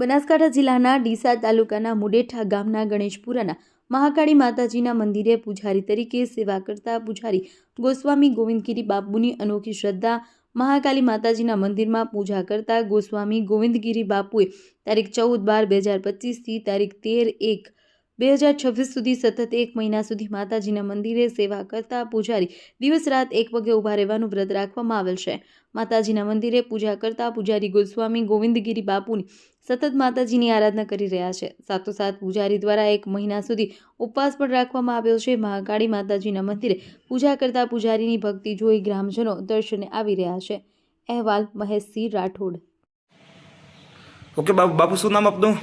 બનાસકાંઠા જિલ્લાના ડીસા તાલુકાના મુડેઠા ગામના ગણેશપુરાના મહાકાળી માતાજીના મંદિરે પૂજારી તરીકે સેવા કરતા પૂજારી ગોસ્વામી ગોવિંદગીરી બાપુની અનોખી શ્રદ્ધા મહાકાળી માતાજીના મંદિરમાં પૂજા કરતા ગોસ્વામી ગોવિંદગીરી બાપુએ તારીખ ચૌદ બાર બે હજાર પચીસથી તારીખ તેર એક બે હજાર છવ્વીસ સુધી સતત એક મહિના સુધી માતાજીના મંદિરે સેવા કરતા પૂજારી દિવસ રાત એક પગે ઊભા રહેવાનું વ્રત રાખવામાં આવેલ છે. માતાજીના મંદિરે પૂજા કરતા પૂજારી ગોસ્વામી ગોવિંદગીરી બાપુની સતત માતાજીની આરાધના કરી રહ્યા છે. સાથોસાથ પૂજારી દ્વારા એક મહિના સુધી ઉપવાસ પણ રાખવામાં આવ્યો છે. મહાકાળી માતાજીના મંદિરે પૂજા કરતા પૂજારીની ભક્તિ જોઈ ગ્રામજનો દર્શને આવી રહ્યા છે. અહેવાલ મહેશસિંહ રાઠોડ. ઓકે બાપુ બાપુ શું નામ આપનું?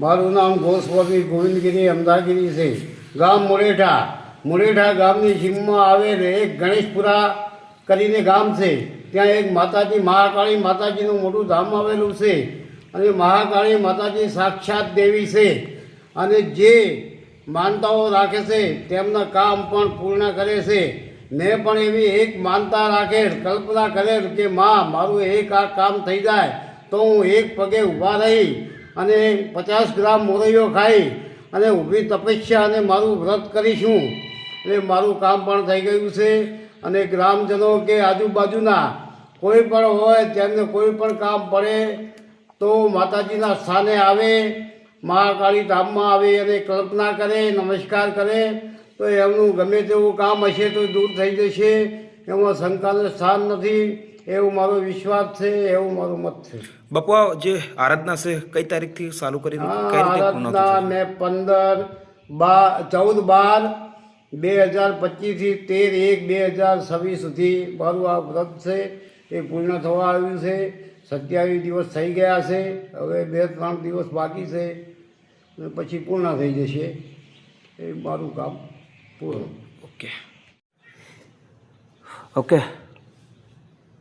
મારું નામ ગોસ્વામી ગોવિંદગીરી અમદાગીરી છે. ગામ મુરેઠા. મુરેઠા ગામની સીમમાં આવેલ એક ગણેશપુરા કરીને ગામ છે. ત્યાં એક માતાજી મહાકાળી માતાજીનું મોટું ધામ આવેલું છે. અને મહાકાળી માતાજી સાક્ષાત દેવી છે અને જે માનતાઓ રાખે છે, તેમના કામ પણ પૂર્ણ કરે છે. મેં પણ એવી એક માનતા રાખેલ કલ્પના કરેલ કે માં, મારું એક આ કામ થઈ જાય તો હું એક પગે ઊભા રહી અને પચાસ ગ્રામ મોરૈયો ખાઈ અને ઊભી તપસ્યા અને મારું વ્રત કરીશું. એટલે મારું કામ પણ થઈ ગયું છે અને ગ્રામજનો કે આજુબાજુના કોઈ પણ હોય, તેમને કોઈ પણ કામ પડે તો માતાજીના સ્થાને આવે મહાકાળી ધામમાં આવે અને કલ્પના કરે નમસ્કાર કરે તો એમનું ગમે તેવું કામ હશે તો દૂર થઈ જશે. એમાં શંકાનું સ્થાન નથી એવું મારો વિશ્વાસ છે એવું મારું મત છે. બાપુ આ જે આરાધના છે કઈ તારીખથી ચાલુ કરી આરાધના મેં પંદર બાર ચૌદ બાર બે હજાર પચીસથી તેર એક બે હજાર છવ્વીસ સુધી મારું આ વ્રત છે એ પૂર્ણ થવા આવ્યું છે. સત્યાવીસ દિવસ થઈ ગયા છે હવે બે ત્રણ દિવસ બાકી છે પછી પૂર્ણ થઈ જશે. એ મારું કામ પૂર્ણ ઓકે. ઓકે.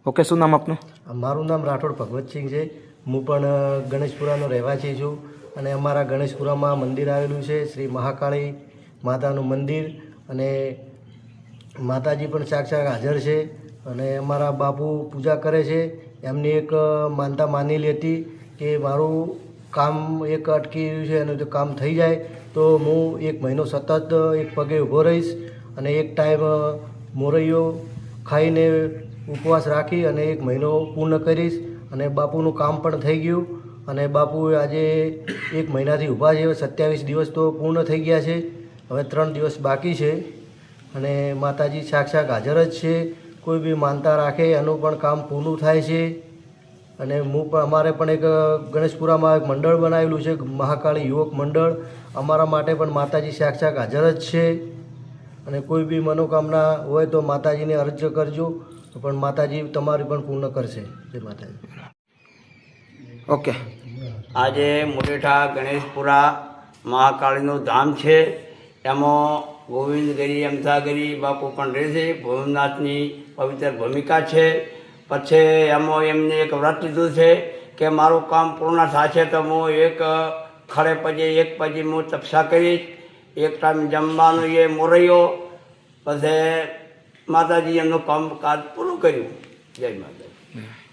ઓકે શું નામ આપનું? મારું નામ રાઠોડ ભગવતસિંહ છે. હું પણ ગણેશપુરાનો રહેવાસી છું અને અમારા ગણેશપુરામાં મંદિર આવેલું છે શ્રી મહાકાળી માતાનું મંદિર અને માતાજી પણ સાક્ષાત હાજર છે. અને અમારા બાપુ પૂજા કરે છે. એમની એક માનતા માનેલી હતી કે મારું કામ એક અટકી રહ્યું છે અને જો કામ થઈ જાય તો હું એક મહિનો સતત એક પગે ઊભો રહીશ અને એક ટાઈમ મોરૈયો ખાઈને ઉપવાસ રાખી અને એક મહિનો પૂર્ણ કરીશ અને બાપુનું કામ પણ થઈ ગયું અને બાપુ આજે એક મહિનાથી ઊભા છે. સત્યાવીસ દિવસ તો પૂર્ણ થઈ ગયા છે. હવે ત્રણ દિવસ બાકી છે અને માતાજી સાક્ષાત હાજર જ છે. કોઈ બી માનતા રાખે, એનું પણ કામ પૂર્ણ થાય છે. અને હું પણ, અમારે પણ એક, ગણેશપુરામાં એક મંડળ બનાવેલું છે, મહાકાળી યુવક મંડળ. અમારા માટે પણ માતાજી સાક્ષાત હાજર જ છે. અને કોઈ બી મનોકામના હોય તો માતાજીને અરજ કરજો. પણ માતાજી તમારી પણ પૂર્ણ કરશે. જય માતાજી. ઓકે. આજે મોટેઠા ગણેશપુરા મહાકાળીનું ધામ છે. એમાં ગોવિંદગીરી અમથાગરી બાપુ પણ રહે છે. ભોમનાથની પવિત્ર ભૂમિકા છે. પછી એમાં એમને એક વ્રત લીધું છે કે મારું કામ પૂર્ણ થશે તો હું એક ખડે પછી એક પછી હું તપસા કરીશ. એક ટાઈમ જમવાનું એ મોરૈયો, પછી માતાજી એમનું કામકાજ પૂરું કર્યું. જય માતાજી.